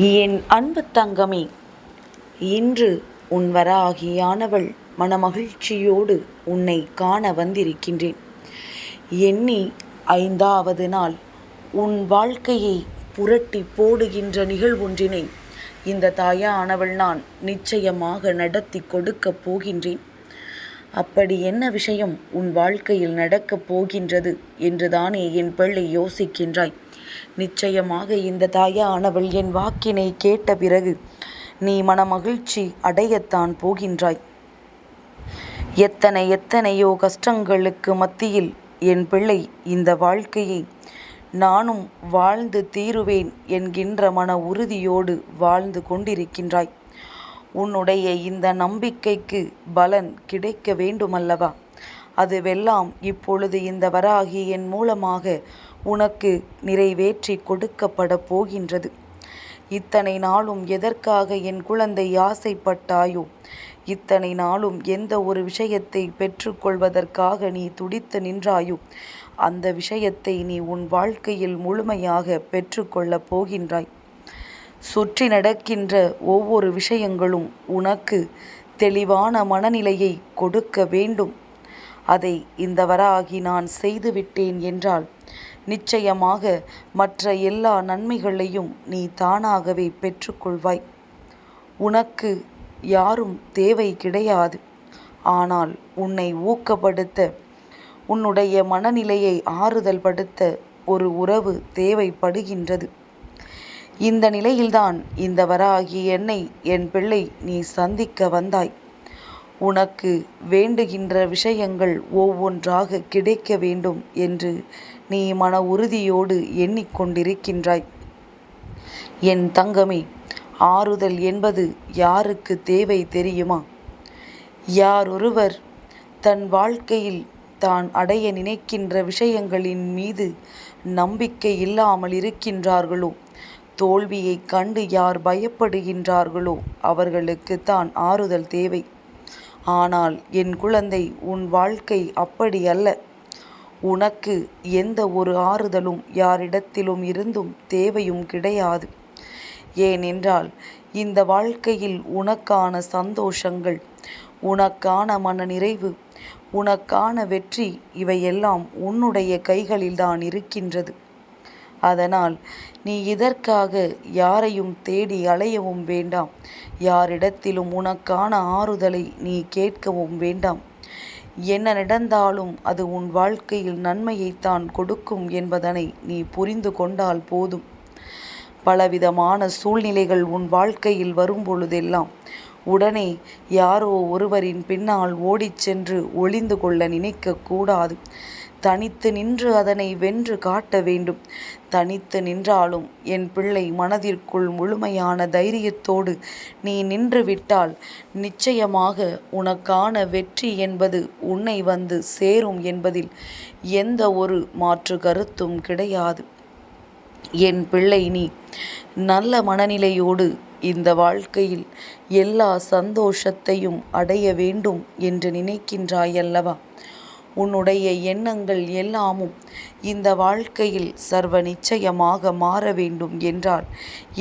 என் அன்பு தங்கமே இன்று உன் வராகியானவள் மனமகிழ்ச்சியோடு உன்னை காண வந்திருக்கின்றேன். எண்ணி ஐந்தாவது நாள் உன் வாழ்க்கையை புரட்டி போடுகின்ற நிகழ்வொன்றினை இந்த தாயானவள் நான் நிச்சயமாக நடத்தி கொடுக்கப் போகின்றேன். அப்படி என்ன விஷயம் உன் வாழ்க்கையில் நடக்கப் போகின்றது என்றுதானே என் பிள்ளை யோசிக்கின்றாய். நிச்சயமாக இந்த தாயானவள் என் வாக்கினை கேட்ட பிறகு நீ மனமகிழ்ச்சி அடையத்தான் போகின்றாய். எத்தனை எத்தனையோ கஷ்டங்களுக்கு மத்தியில் என் பிள்ளை இந்த வாழ்க்கையை நானும் வாழ்ந்து தீருவேன் என்கின்ற மன உறுதியோடு வாழ்ந்து கொண்டிருக்கின்றாய். உன்னுடைய இந்த நம்பிக்கைக்கு பலன் கிடைக்க வேண்டுமல்லவா? அதுவெல்லாம் இப்பொழுது இந்த வராகி என் மூலமாக உனக்கு நிறைவேற்றி கொடுக்கப்பட போகின்றது. இத்தனை நாளும் எதற்காக என் குழந்தை ஆசைப்பட்டாயோ? இத்தனை நாளும் எந்த ஒரு விஷயத்தை பெற்றுக்கொள்வதற்காக நீ துடித்து நின்றாயோ? அந்த விஷயத்தை நீ உன் வாழ்க்கையில் முழுமையாக பெற்றுக்கொள்ளப் போகின்றாய். சுற்றி நடக்கின்ற ஒவ்வொரு விஷயங்களும் உனக்கு தெளிவான மனநிலையை கொடுக்க வேண்டும். அதை இந்த வராகி நான் செய்துவிட்டேன் என்றால் நிச்சயமாக மற்ற எல்லா நன்மைகளையும் நீ தானாகவே பெற்றுக்கொள்வாய். உனக்கு யாரும் தேவை கிடையாது. ஆனால் உன்னை ஊக்கப்படுத்த உன்னுடைய மனநிலையை ஆறுதல் படுத்த ஒரு உறவு தேவைப்படுகின்றது. இந்த நிலையில்தான் இந்த வராகி என்னை என் பிள்ளை நீ சந்திக்க வந்தாய். உனக்கு வேண்டுகின்ற விஷயங்கள் ஒவ்வொன்றாக கிடைக்க வேண்டும் என்று நீ மன உறுதியோடு எண்ணிக்கொண்டிருக்கின்றாய். என் தங்கமே ஆறுதல் என்பது யாருக்கு தேவை தெரியுமா? யாரொருவர் தன் வாழ்க்கையில் தான் அடைய நினைக்கின்ற விஷயங்களின் மீது நம்பிக்கை இல்லாமல் இருக்கின்றார்களோ? தோல்வியைக் கண்டு யார் பயப்படுகின்றார்களோ? அவர்களுக்கு தான் ஆறுதல் தேவை. ஆனால் என் குழந்தை உன் வாழ்க்கை அப்படி அல்ல. உனக்கு எந்த ஒரு ஆறுதலும் யாரிடத்திலும் இருந்தும் தேவையும் கிடையாது. ஏனென்றால் இந்த வாழ்க்கையில் உனக்கான சந்தோஷங்கள் உனக்கான மனநிறைவு உனக்கான வெற்றி இவையெல்லாம் உன்னுடைய கைகளில்தான் இருக்கின்றது. அதனால் நீ இதற்காக யாரையும் தேடி அலையவும் வேண்டாம். யாரிடத்திலும் உனக்கான ஆறுதலை நீ கேட்கவும் வேண்டாம். என்ன நடந்தாலும் அது உன் வாழ்க்கையில் நன்மையைத்தான் கொடுக்கும் என்பதனை நீ புரிந்து கொண்டால் போதும். பலவிதமான சூழ்நிலைகள் உன் வாழ்க்கையில் வரும்பொழுதெல்லாம் உடனே யாரோ ஒருவரின் பின்னால் ஓடிச் சென்று ஒளிந்து கொள்ள நினைக்கக்கூடாது. தனித்து நின்று அதனை வென்று காட்ட வேண்டும். தனித்து நின்றாலும் என் பிள்ளை மனதிற்குள் முழுமையான தைரியத்தோடு நீ நின்று விட்டால் நிச்சயமாக உனக்கான வெற்றி என்பது உன்னை வந்து சேரும் என்பதில் எந்த ஒரு மாற்று கருத்தும் கிடையாது. என் பிள்ளை நீ நல்ல மனநிலையோடு இந்த வாழ்க்கையில் எல்லா சந்தோஷத்தையும் அடைய வேண்டும் என்று நினைக்கின்றாயல்லவா? உன்னுடைய எண்ணங்கள் எல்லாமும் இந்த வாழ்க்கையில் சர்வ நிச்சயமாக மாற வேண்டும் என்றால்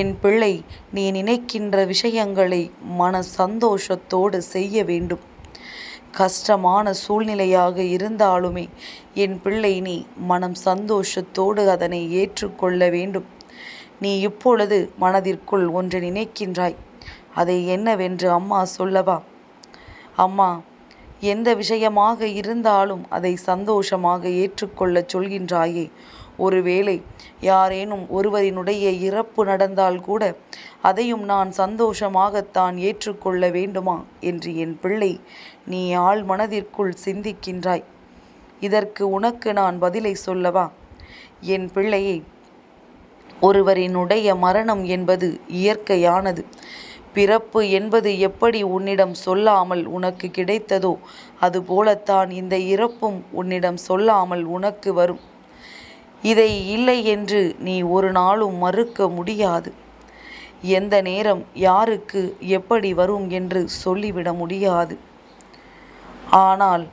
என் பிள்ளை நீ நினைக்கின்ற விஷயங்களை மன சந்தோஷத்தோடு செய்ய வேண்டும். கஷ்டமான சூழ்நிலையாக இருந்தாலுமே என் பிள்ளை நீ மனம் சந்தோஷத்தோடு அதனை ஏற்றுக்கொள்ள வேண்டும். நீ இப்பொழுது மனதிற்குள் ஒன்று நினைக்கின்றாய். அதை என்னவென்று அம்மா சொல்லவா? அம்மா எந்த விஷயமாக இருந்தாலும் அதை சந்தோஷமாக ஏற்றுக்கொள்ளச் சொல்கின்றாயே. ஒருவேளை யாரேனும் ஒருவரினுடைய இறப்பு நடந்தால் கூட அதையும் நான் சந்தோஷமாகத்தான் ஏற்றுக்கொள்ள வேண்டுமா? என்று என் பிள்ளை நீ ஆள் மனதிற்குள் சிந்திக்கின்றாய். இதற்கு உனக்கு நான் பதிலை சொல்லவா? என் பிள்ளையை ஒருவரினுடைய மரணம் என்பது இயற்கையானது. பிறப்பு என்பது எப்படி உன்னிடம் சொல்லாமல் உனக்கு கிடைத்ததோ அதுபோலத்தான் இந்த இறப்பும் உன்னிடம் சொல்லாமல் உனக்கு வரும். இதை இல்லை என்று நீ ஒரு நாளும் மறுக்க முடியாது. எந்த நேரம் யாருக்கு எப்படி வரும் என்று சொல்லிவிட முடியாது. ஆனால்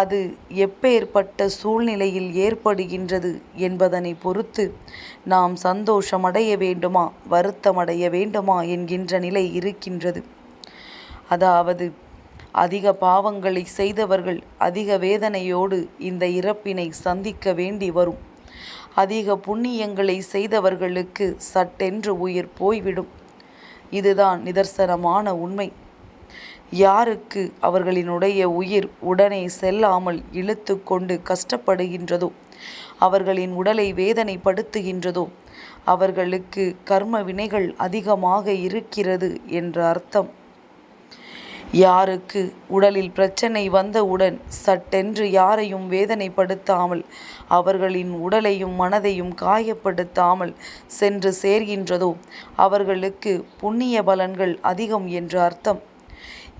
அது எப்பேற்பட்ட சூழ்நிலையில் ஏற்படுகின்றது என்பதனை பொறுத்து நாம் சந்தோஷமடைய வேண்டுமா வருத்தமடைய வேண்டுமா என்கின்ற நிலை இருக்கின்றது. அதாவது அதிக பாவங்களை செய்தவர்கள் அதிக வேதனையோடு இந்த இறப்பினை சந்திக்க வேண்டி வரும். அதிக புண்ணியங்களை செய்தவர்களுக்கு சட்டென்று உயிர் போய்விடும். இதுதான் நிதர்சனமான உண்மை. யாருக்கு அவர்களினுடைய உயிர் உடனே செல்லாமல் இழுத்து கொண்டு கஷ்டப்படுகின்றதோ? அவர்களின் உடலை வேதனைப்படுத்துகின்றதோ? அவர்களுக்கு கர்ம வினைகள் அதிகமாக இருக்கிறது என்ற அர்த்தம். யாருக்கு உடலில் பிரச்சனை வந்தவுடன் சட்டென்று யாரையும் வேதனைப்படுத்தாமல் அவர்களின் உடலையும் மனதையும் காயப்படுத்தாமல் சென்று சேர்கின்றதோ? அவர்களுக்கு புண்ணிய பலன்கள் அதிகம் என்று அர்த்தம்.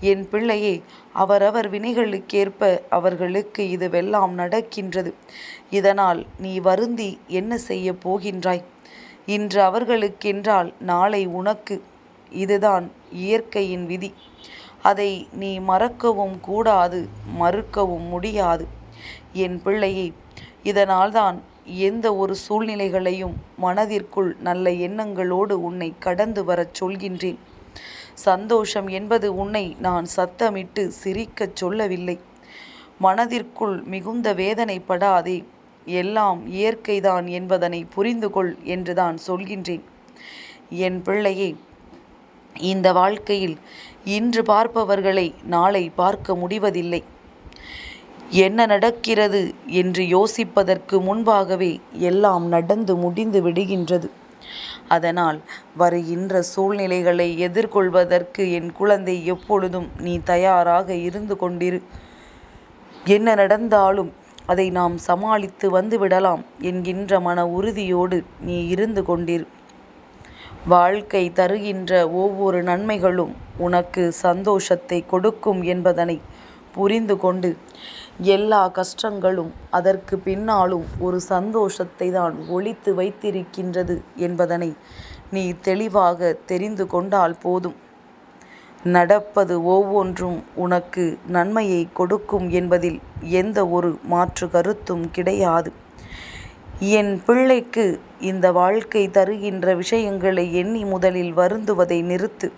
என் பிள்ளையே அவரவர் வினைகளுக்கேற்ப அவர்களுக்கு இதுவெல்லாம் நடக்கின்றது. இதனால் நீ வருந்தி என்ன செய்ய போகின்றாய்? இன்று அவர்களுக்கென்றால் நாளை உனக்கு இதுதான் இயற்கையின் விதி. அதை நீ மறக்கவும் கூடாது மறுக்கவும் முடியாது. என் பிள்ளையே இதனால்தான் எந்த ஒரு சூழ்நிலைகளையும் மனதிற்குள் நல்ல எண்ணங்களோடு உன்னை கடந்து வரச் சொல்கின்றேன். சந்தோஷம் என்பது உன்னை நான் சத்தமிட்டு சிரிக்கச் சொல்லவில்லை. மனதிற்குள் மிகுந்த வேதனைப்படாதே. எல்லாம் இயற்கைதான் என்பதனை புரிந்து கொள் என்றுதான் சொல்கின்றேன். என் பிள்ளையே இந்த வாழ்க்கையில் இன்று பார்ப்பவர்களை நாளை பார்க்க முடிவதில்லை. என்ன நடக்கிறது என்று யோசிப்பதற்கு முன்பாகவே எல்லாம் நடந்து முடிந்து விடுகின்றது. அதனால் வருகின்ற சூழ்நிலைகளை எதிர்கொள்வதற்கு என் குழந்தை எப்பொழுதும் நீ தயாராக இருந்து கொண்டிரு. என்ன நடந்தாலும் அதை நாம் சமாளித்து வந்துவிடலாம் என்கின்ற மன உறுதியோடு நீ இருந்து கொண்டிரு. வாழ்க்கை தருகின்ற ஒவ்வொரு நன்மைகளும் உனக்கு சந்தோஷத்தை கொடுக்கும் என்பதனை புரிந்து கொண்டு எல்லா கஷ்டங்களும் அதற்கு பின்னாலும் ஒரு சந்தோஷத்தை தான் ஒழித்து வைத்திருக்கின்றது என்பதனை நீ தெளிவாக தெரிந்து கொண்டால் போதும். நடப்பது ஒவ்வொன்றும் உனக்கு நன்மையை கொடுக்கும் என்பதில் எந்த ஒரு மாற்று கருத்தும் கிடையாது. என் பிள்ளைக்கு இந்த வாழ்க்கை தருகின்ற விஷயங்களை எண்ணி முதலில் வருந்துவதை நிறுத்து.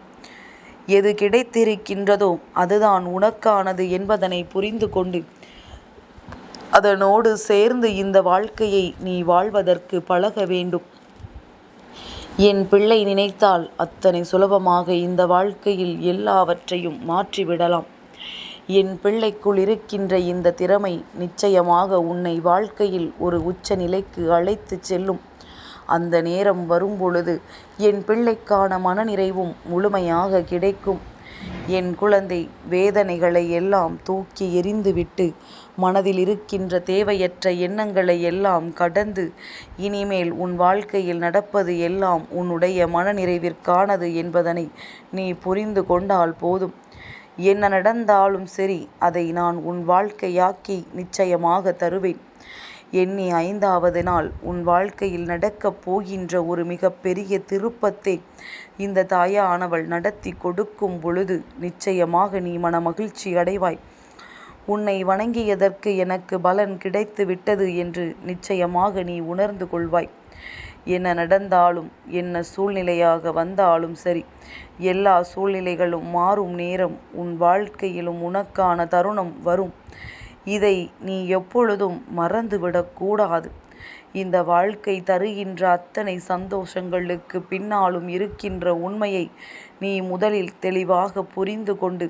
எது கிடைத்திருக்கின்றதோ அதுதான் உனக்கானது என்பதனை புரிந்து கொண்டு அதனோடு சேர்ந்து இந்த வாழ்க்கையை நீ வாழ்வதற்கு பழக வேண்டும். என் பிள்ளை நினைத்தால் அத்தனை சுலபமாக இந்த வாழ்க்கையில் எல்லாவற்றையும் மாற்றிவிடலாம். என் பிள்ளைக்குள் இருக்கின்ற இந்த திறமை நிச்சயமாக உன்னை வாழ்க்கையில் ஒரு உச்ச நிலைக்கு அழைத்து செல்லும். அந்த நேரம் வரும்பொழுது என் பிள்ளைக்கான மனநிறைவும் முழுமையாக கிடைக்கும். என் குழந்தை வேதனைகளை எல்லாம் தூக்கி எறிந்துவிட்டு மனதில் இருக்கின்ற தேவையற்ற எண்ணங்களை எல்லாம் கடந்து இனிமேல் உன் வாழ்க்கையில் நடப்பது எல்லாம் உன்னுடைய மனநிறைவிற்கானது என்பதனை நீ புரிந்து கொண்டால் போதும். என்ன நடந்தாலும் சரி அதை நான் உன் வாழ்க்கையாக்கி நிச்சயமாக தருவேன். எண்ணி ஐந்தாவது நாள் உன் வாழ்க்கையில் நடக்கப் போகின்ற ஒரு மிகப்பெரிய திருப்பத்தை இந்த தாயானவள் நடத்தி கொடுக்கும் பொழுது நிச்சயமாக நீ மன மகிழ்ச்சி அடைவாய். உன்னை வணங்கியதற்கு எனக்கு பலன் கிடைத்து விட்டது என்று நிச்சயமாக நீ உணர்ந்து கொள்வாய். என்ன நடந்தாலும் என்ன சூழ்நிலையாக வந்தாலும் சரி எல்லா சூழ்நிலைகளும் மாறும் நேரம் உன் வாழ்க்கையிலும் உனக்கான தருணம் வரும். இதை நீ எப்பொழுதும் மறந்துவிடக்கூடாது இந்த வாழ்க்கை தருகின்ற அத்தனை சந்தோஷங்களுக்கு பின்னாலும் இருக்கின்ற உண்மையை நீ முதலில் தெளிவாக புரிந்து கொண்டு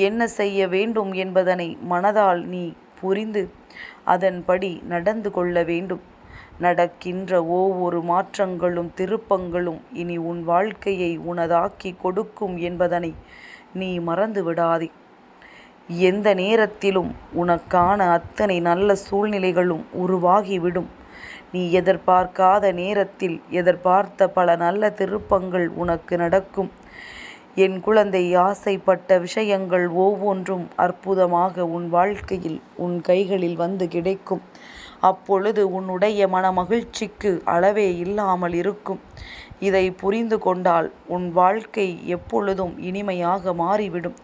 என்ன செய்ய வேண்டும் என்பதனை மனதால் நீ புரிந்து அதன்படி நடந்து கொள்ள வேண்டும். நடக்கின்ற ஒவ்வொரு மாற்றங்களும் திருப்பங்களும் இனி உன் வாழ்க்கையை உனதாக்கி கொடுக்கும் என்பதனை நீ மறந்து விடாதே எந்த நேரத்திலும் உனக்கான அத்தனை நல்ல சூழ்நிலைகளும் உருவாகிவிடும். நீ எதிர்பார்க்காத நேரத்தில் எதிர்பார்த்த பல நல்ல திருப்பங்கள் உனக்கு நடக்கும். என் குழந்தை ஆசைப்பட்ட விஷயங்கள் ஒவ்வொன்றும் அற்புதமாக உன் வாழ்க்கையில் உன் கைகளில் வந்து கிடைக்கும். அப்பொழுது உன்னுடைய மன மகிழ்ச்சிக்கு அளவே இல்லாமல் இருக்கும். இதை புரிந்து கொண்டால் உன் வாழ்க்கை எப்பொழுதும் இனிமையாக மாறிவிடும்.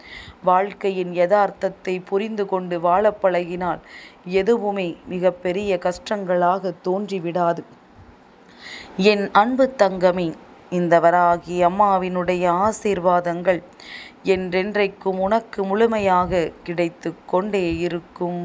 வாழ்க்கையின் யதார்த்தத்தை புரிந்து கொண்டு வாழப் பழகினால் எதுவுமே மிகப்பெரிய கஷ்டங்களாக தோன்றிவிடாது. என் அன்பு தங்கமே இந்த வராகி அம்மாவினுடைய ஆசீர்வாதங்கள் என்றென்றைக்கும் உனக்கு முழுமையாக கிடைத்து கொண்டே இருக்கும்.